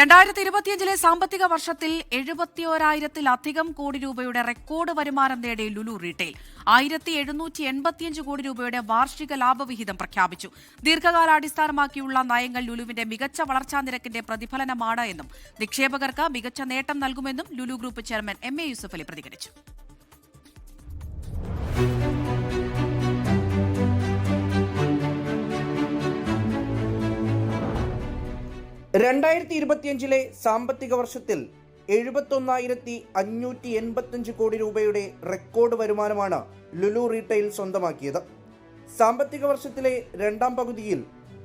രണ്ടായിരത്തി ഇരുപത്തിയഞ്ചിലെ സാമ്പത്തിക വർഷത്തിൽ എഴുപത്തിയോരായിരത്തിലധികം കോടി രൂപയുടെ റെക്കോർഡ് വരുമാനം നേടിയ ലുലു റീറ്റെയിൽ ആയിരത്തി എഴുന്നൂറ്റി എൺപത്തിയഞ്ച് കോടി രൂപയുടെ വാർഷിക ലാഭവിഹിതം പ്രഖ്യാപിച്ചു. ദീർഘകാലാടിസ്ഥാനമാക്കിയുള്ള നയങ്ങൾ ലുലുവിന്റെ മികച്ച വളർച്ചാ നിരക്കിന്റെ പ്രതിഫലനമാണ് എന്നും നിക്ഷേപകർക്ക് മികച്ച നേട്ടം നൽകുമെന്നും Lulu group chairman M A Yusuffali പ്രതികരിച്ചു. രണ്ടായിരത്തി ഇരുപത്തിയഞ്ചിലെ സാമ്പത്തിക വർഷത്തിൽ എഴുപത്തൊന്നായിരത്തി അഞ്ഞൂറ്റി എൺപത്തഞ്ച് കോടി രൂപയുടെ റെക്കോർഡ് വരുമാനമാണ് ലുലു റീറ്റെയിൽ സ്വന്തമാക്കിയത്. സാമ്പത്തിക വർഷത്തിലെ രണ്ടാം പകുതിയിൽ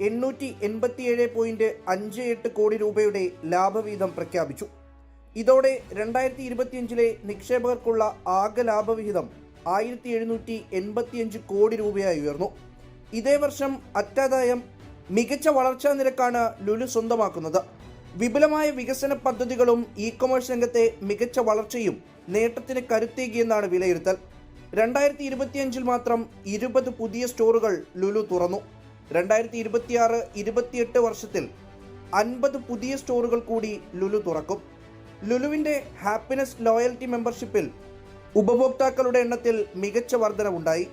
എണ്ണൂറ്റി എൺപത്തിയേഴ് പോയിന്റ് അഞ്ച് എട്ട് കോടി രൂപയുടെ ലാഭവിഹിതം പ്രഖ്യാപിച്ചു. ഇതോടെ രണ്ടായിരത്തി ഇരുപത്തിയഞ്ചിലെ നിക്ഷേപകർക്കുള്ള ആകെ ലാഭവിഹിതം ആയിരത്തി എഴുന്നൂറ്റി എൺപത്തിയഞ്ച് കോടി രൂപയായി ഉയർന്നു. ഇതേ വർഷം അറ്റാദായം മികച്ച വളർച്ചാ നിരക്കാണ് ലുലു സ്വന്തമാക്കുന്നത്. വിപുലമായ വികസന പദ്ധതികളും ഇ കൊമേഴ്സ് രംഗത്തെ മികച്ച വളർച്ചയും നേട്ടത്തിന് കരുത്തേകിയെന്നാണ് വിലയിരുത്തൽ. രണ്ടായിരത്തി ഇരുപത്തിയഞ്ചിൽ മാത്രം ഇരുപത് പുതിയ സ്റ്റോറുകൾ ലുലു തുറന്നു. രണ്ടായിരത്തി ഇരുപത്തിയാറ് ഇരുപത്തിയെട്ട് വർഷത്തിൽ അൻപത് പുതിയ സ്റ്റോറുകൾ കൂടി ലുലു തുറക്കും. ലുലുവിന്റെ ഹാപ്പിനെസ് ലോയൽറ്റി മെമ്പർഷിപ്പിൽ ഉപഭോക്താക്കളുടെ എണ്ണത്തിൽ മികച്ച വർധനവുണ്ടായി.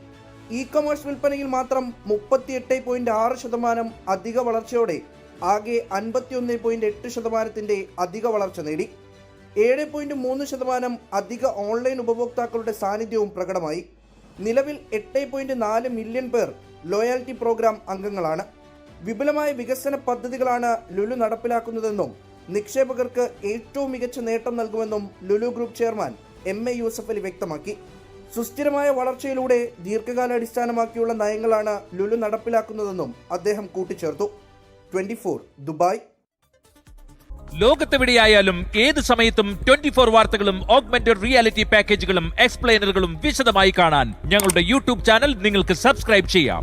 ഇ കൊമേഴ്സ് വിൽപ്പനയിൽ മാത്രം മുപ്പത്തിയെട്ട് പോയിന്റ് ആറ് ശതമാനം അധിക വളർച്ചയോടെ ആകെ അൻപത്തിയൊന്ന് പോയിന്റ് എട്ട് ശതമാനത്തിന്റെ അധിക വളർച്ച നേടി. ഏഴ് പോയിന്റ് മൂന്ന് ശതമാനം അധിക ഓൺലൈൻ ഉപഭോക്താക്കളുടെ സാന്നിധ്യവും പ്രകടമായി. നിലവിൽ എട്ട് പോയിന്റ് നാല് മില്യൺ പേർ ലോയാലിറ്റി പ്രോഗ്രാം അംഗങ്ങളാണ്. വിപുലമായ വികസന പദ്ധതികളാണ് ലുലു നടപ്പിലാക്കുന്നതെന്നും നിക്ഷേപകർക്ക് ഏറ്റവും മികച്ച നേട്ടം നൽകുമെന്നും Lulu group chairman M A Yusuffali വ്യക്തമാക്കി. സുസ്ഥിരമായ വളർച്ചയിലൂടെ ദീർഘകാലാടിസ്ഥാനമാക്കിയുള്ള നയങ്ങളാണ് ലുലു നടപ്പിലാക്കുന്നതെന്നും അദ്ദേഹം കൂട്ടിച്ചേർത്തു. Twenty four Dubai. ലോകത്തെവിടെയായാലും ഏത് സമയത്തും ട്വന്റി ഫോർ വാർത്തകളും ഓഗ്മെന്റഡ് റിയാലിറ്റി പാക്കേജുകളും എക്സ്പ്ലെയിനറുകളും വിശദമായി കാണാൻ ഞങ്ങളുടെ യൂട്യൂബ് ചാനൽ നിങ്ങൾക്ക് സബ്സ്ക്രൈബ് ചെയ്യാം.